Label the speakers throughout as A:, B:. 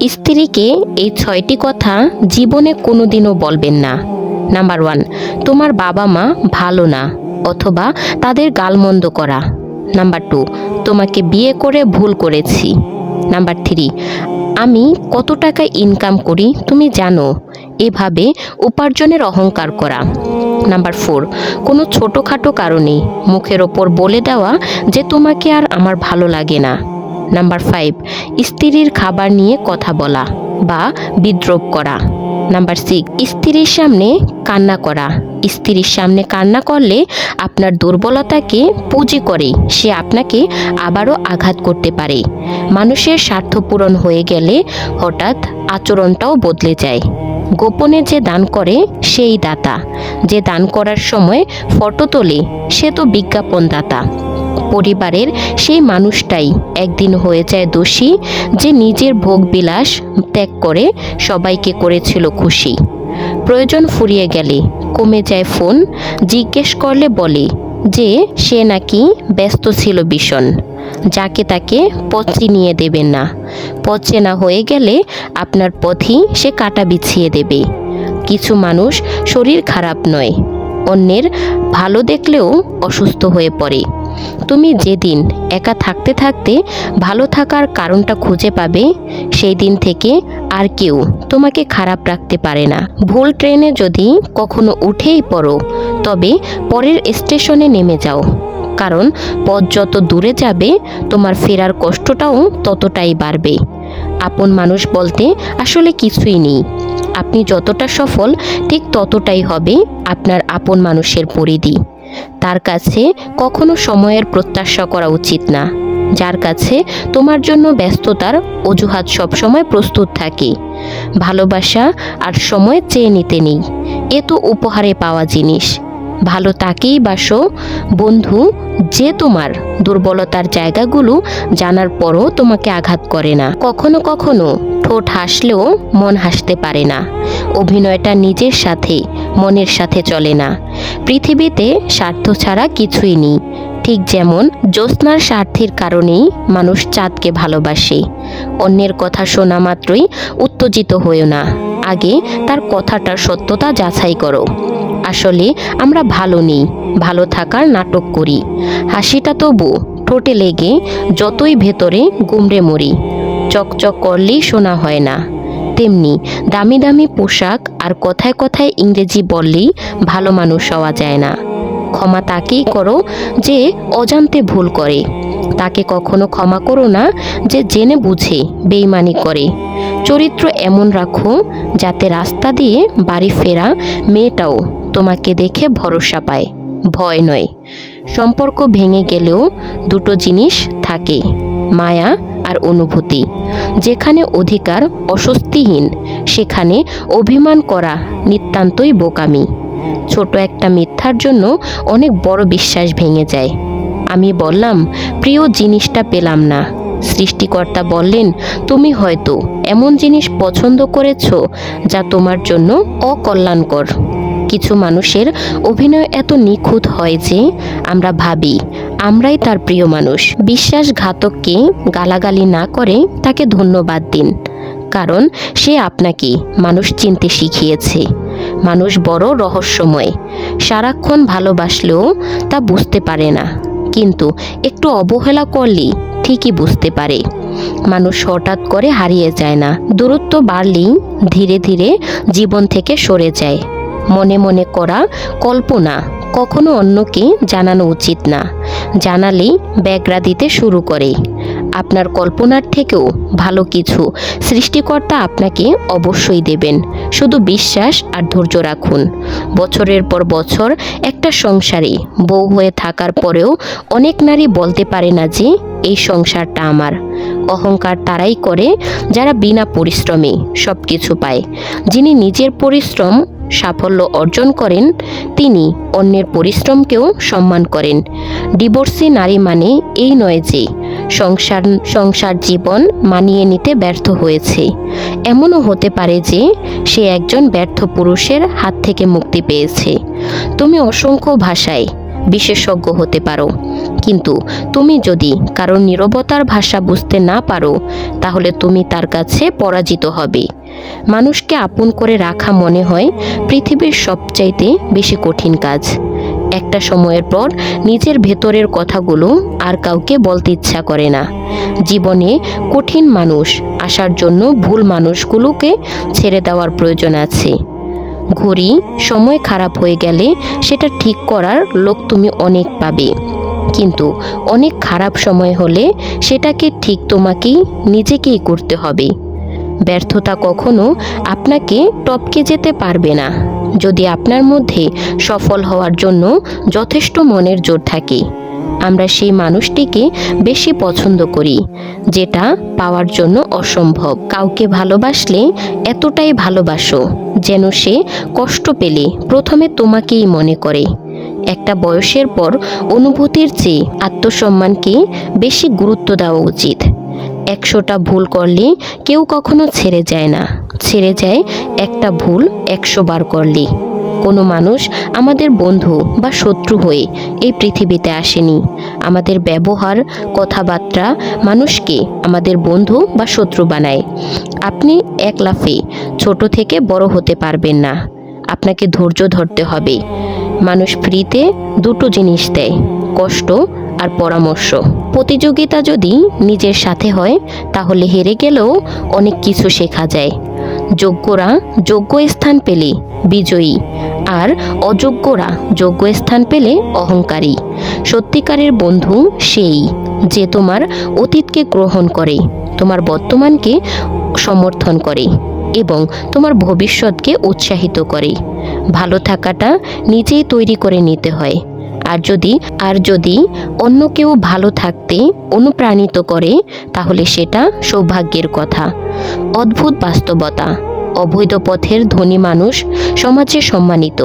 A: স্ত্রীকে এই ছয়টি কথা জীবনে কোনোদিনও বলবেন না। নাম্বার ওয়ান, তোমার বাবা মা ভালো না, অথবা তাদের গালমন্দ করা। নাম্বার টু, তোমাকে বিয়ে করে ভুল করেছি। নাম্বার থ্রি, আমি কত টাকা ইনকাম করি তুমি জানো? এভাবে উপার্জনের অহংকার করা। নাম্বার ফোর, কোনো ছোটোখাটো কারণে মুখের ওপর বলে দেওয়া যে তোমাকে আর আমার ভালো লাগে না। নাম্বার ফাইভ, স্ত্রীর খাবার নিয়ে কথা বলা বা বিদ্রোপ করা। নাম্বার সিক্স, স্ত্রীর সামনে কান্না করা। স্ত্রীর সামনে কান্না করলে আপনার দুর্বলতাকে পুঁজি করে সে আপনাকে আবারও আঘাত করতে পারে। মানুষের স্বার্থ পূরণ হয়ে গেলে হঠাৎ আচরণটাও বদলে যায়। গোপনে যে দান করে, সেই দাতা। যে দান করার সময় ফটো তোলে, সে তো বিজ্ঞাপন দাতা পরিবারের সেই মানুষটাই একদিন হয়ে যায় দোষী, যে নিজের ভোগবিলাস ত্যাগ করে সবাইকে করেছিল খুশি। প্রয়োজন ফুরিয়ে গেলে কমে যায় ফোন, জিজ্ঞেস করলে বলে যে সে নাকি ব্যস্ত ছিল ভীষণ, যাকে তাকে পথ চিনিয়ে দেবেন না। পথ চেনা হয়ে গেলে আপনার পথই সে কাটা বিছিয়ে দেবে। কিছু মানুষ শরীর খারাপ নয়, অন্যের ভালো দেখলেও অসুস্থ হয়ে পড়ে। তুমি যেদিন একা থাকতে থাকতে ভালো থাকার কারণটা খুঁজে পাবে সেই দিন থেকে আর কেউ তোমাকে খারাপ রাখতে পারে না। ভুল ট্রেনে যদি কখনো উঠেই পড়ো, তবে পরের স্টেশনে নেমে যাও। কারণ পথ যত দূরে যাবে, তোমার ফেরার কষ্টটাও ততটাই বাড়বে। আপন মানুষ বলতে আসলে কিছুই নেই। আপনি যতটা সফল, ঠিক ততটাই হবে আপনার আপন মানুষের পরিধি। তার কাছে কখনো সময়ের প্রত্যাশা করা উচিত না। যার কাছে তোমার জন্য ব্যস্ততার অজুহাত সবসময় প্রস্তুত থাকে। ভালোবাসা আর সময় চেয়ে নিতে নেই। এ তো উপহারে পাওয়া জিনিস। ভালো তাকেই বাসো, বন্ধু যে তোমার দুর্বলতার জায়গাগুলো জানার পরও তোমাকে আঘাত করে না। কখনো কখনো ঠোঁট হাসলেও মন হাসতে পারে না। অভিনয়টা নিজের সাথে, মনের সাথে চলে না। পৃথিবীতে স্বার্থ ছাড়া কিছুই নেই। ঠিক যেমন জ্যোৎস্নার স্বার্থের কারণেই মানুষ চাঁদকে ভালোবাসে। অন্যের কথা শোনা মাত্রই উত্তেজিত হয়েও না। আগে তার কথাটার সত্যতা যাচাই করো। আসলে আমরা ভালো নেই, ভালো থাকার নাটক করি। হাসিটা তবু ঠোঁটে লেগে যতই ভেতরে গুমড়ে মরি, চকচক করলেই শোনা হয় না। তেমনি দামি দামি পোশাক আর কথায় কথায় ইংরেজি বললেই ভালো মানুষ হওয়া যায় না। ক্ষমা তাকেই করো যে অজান্তে ভুল করে। তাকে কখনো ক্ষমা করো না যে জেনে বুঝে বেইমানি করে। চরিত্র এমন রাখো যাতে রাস্তা দিয়ে বাড়ি ফেরা মেয়েটাও তোমাকে দেখে ভরসা পায়। ভয় নয়। সম্পর্ক ভেঙে গেলেও দুটো জিনিস থাকে, মায়া আর অনুভূতি। যেখানে অধিকার অস্বস্তিহীন, সেখানে অভিমান করা নিতান্তই বোকামি। ছোট একটা মিথ্যার জন্য অনেক বড় বিশ্বাস ভেঙে যায়। আমি বললাম, প্রিয়, জিনিসটা পেলাম না। সৃষ্টিকর্তা বললেন, তুমি হয়তো এমন জিনিস পছন্দ করেছ যা তোমার জন্য অকল্যাণকর। কিছু মানুষের অভিনয় এত নিখুঁত হয় যে আমরা ভাবি, আমরাই তার প্রিয় মানুষ। বিশ্বাসঘাতককে গালাগালি না করে তাকে ধন্যবাদ দিন, কারণ সে আপনাকে মানুষ চিনতে শিখিয়েছে। মানুষ বড় রহস্যময়, সারাক্ষণ ভালোবাসলেও তা বুঝতে পারে না। কিন্তু একটু অবহেলা করলেই ঠিকই বুঝতে পারে। মানুষ হঠাৎ করে হারিয়ে যায় না, দূরত্ব বাড়লেই ধীরে ধীরে জীবন থেকে সরে যায়। মনে মনে করা কল্পনা কখনো অন্যকে জানানো উচিত না। জানালেই ব্যাগরা দিতে শুরু করে। আপনার কল্পনার থেকেও ভালো কিছু সৃষ্টিকর্তা আপনাকে অবশ্যই দেবেন। শুধু বিশ্বাস আর ধৈর্য রাখুন। বছরের পর বছর একটা সংসারে বউ হয়ে থাকার পরেও অনেক নারী বলতে পারে না যে, এই সংসারটা আমার। অহংকার তারাই করে যারা বিনা পরিশ্রমে সব কিছু পায়। যিনি নিজের পরিশ্রম সাফল্য অর্জন করেন, তিনি অন্যের পরিশ্রমকেও সম্মান করেন। ডিভোর্সি নারী মানে এই নয় যে, সংসার সংসার জীবন মানিয়ে নিতে ব্যর্থ হয়েছে। এমনও হতে পারে যে, সে একজন ব্যর্থ পুরুষের হাত থেকে মুক্তি পেয়েছে। তুমি অসংখ্য ভাষায় বিশেষজ্ঞ হতে পারো, কিন্তু তুমি যদি কারোর নীরবতার ভাষা বুঝতে না পারো, তাহলে তুমি তার কাছে পরাজিত হবে। মানুষকে আপন করে রাখা মনে হয় পৃথিবীর সবচাইতে বেশি কঠিন কাজ। একটা সময়ের পর নিজের ভেতরের কথাগুলো আর কাউকে বলতে ইচ্ছা করে না। জীবনে কঠিন মানুষ আসার জন্য ভুল মানুষগুলোকে ছেড়ে দেওয়ার প্রয়োজন আছে। ঘড়ি সময় খারাপ হয়ে গেলে সেটা ঠিক করার লোক তুমি অনেক পাবে। কিন্তু অনেক খারাপ সময় হলে সেটাকে ঠিক তোমাকেই, নিজেকেই করতে হবে। ব্যর্থতা কখনো আপনাকে টপকে যেতে পারবে না। যদি আপনার মধ্যে সফল হওয়ার জন্য যথেষ্ট মনের জোর থাকে, আমরা সেই মানুষটিকে বেশি পছন্দ করি, যেটা পাওয়ার জন্য অসম্ভব। কাউকে ভালোবাসলে এতটাই ভালোবাসো যেন সে কষ্ট পেলে প্রথমে তোমাকেই মনে করে। একটা বয়সের পর অনুভূতির চেয়ে আত্মসম্মানকে বেশি গুরুত্ব দেওয়া উচিত। একশোটা ভুল করলে, কেউ কখনো ছেড়ে যায় না। ছেড়ে যায় একটা ভুল একশো বার করলে। কোনো মানুষ আমাদের বন্ধু বা শত্রু হয়ে এই পৃথিবীতে আসেনি। আমাদের ব্যবহার, কথাবার্তা মানুষকে আমাদের বন্ধু বা শত্রু বানায়। আপনি এক লাফে ছোট থেকে বড় হতে পারবেন না। আপনাকে ধৈর্য ধরতে হবে। মানুষ ফ্রিতে দুটো জিনিস দেয়, কষ্ট আর পরামর্শ। প্রতিযোগিতা যদি নিজের সাথে হয়, তাহলে হেরে গেলেও অনেক কিছু শেখা যায়। যোগ্যরা যোগ্য স্থান পেলে বিজয়ী আর অযোগ্যরা যোগ্য স্থান পেলে অহংকারী। সত্যিকারের বন্ধু সেই যে তোমার অতীতকে গ্রহণ করে, তোমার বর্তমানকে সমর্থন করে এবং তোমার ভবিষ্যৎকে উৎসাহিত করে। ভালো থাকাটা নিজেই তৈরি করে নিতে হয়। আর যদি আর যদি অন্য কেউ ভালো থাকতে অনুপ্রাণিত করে, তাহলে সেটা সৌভাগ্যের কথা। অদ্ভুত বাস্তবতা। অবৈধ পথের ধনী মানুষ সমাজে সম্মানিত।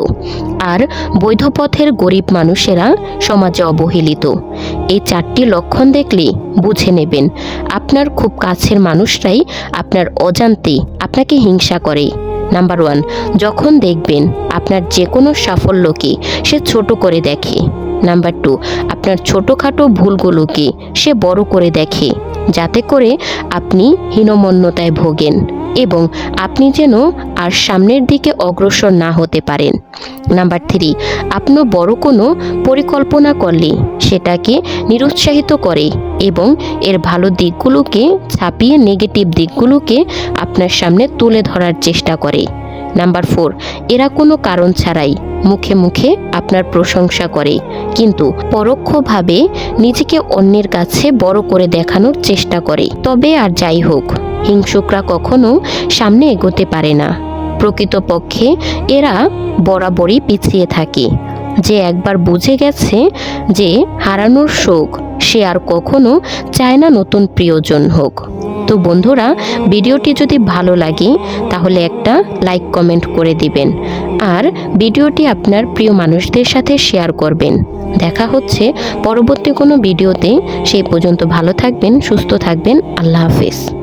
A: আর বৈধ পথের গরিব মানুষেরা সমাজে অবহেলিত। এই চারটি লক্ষণ দেখলে বুঝে নেবেন, আপনার খুব কাছের মানুষরাই আপনার অজান্তে আপনাকে হিংসা করে। নাম্বার ওয়ান যখন দেখবেন আপনার যে কোনো সাফল্যকে সে ছোট করে দেখে। নাম্বার টু আপনার ছোটোখাটো ভুলগুলোকে সে বড় করে দেখে, যাতে করে আপনি হীনমন্যতায় ভোগেন। এবং আপনি যেন আর সামনের দিকে অগ্রসর না হতে পারেন। নাম্বার থ্রি আপনি বড় কোনো পরিকল্পনা করলে সেটাকে নিরুৎসাহিত করে এবং এর ভালো দিকগুলোকে ছাপিয়ে নেগেটিভ দিকগুলোকে আপনার সামনে তুলে ধরার চেষ্টা করে। নাম্বার ফোর, এরা কোনো কারণ ছাড়াই মুখে মুখে আপনার প্রশংসা করে, কিন্তু পরোক্ষভাবে নিজেকে অন্যের কাছে বড় করে দেখানোর চেষ্টা করে। তবে আর যাই হোক হিংসুকরা কখনো সামনে এগোতে পারে না। প্রকৃতপক্ষে এরা বরাবরই পিছিয়ে থাকে। যে একবার বুঝে গেছে যে হারানোর শোক সে আর কখনো চায় না নতুন প্রিয়জন হোক। তো বন্ধুরা, ভিডিওটি যদি ভালো লাগে, তাহলে একটা লাইক, কমেন্ট করে দিবেন। আর ভিডিওটি আপনার প্রিয় মানুষদের সাথে শেয়ার করবেন। দেখা হচ্ছে পরবর্তী কোনো ভিডিওতে। সেই পর্যন্ত ভালো থাকবেন, সুস্থ থাকবেন। আল্লাহ হাফেজ।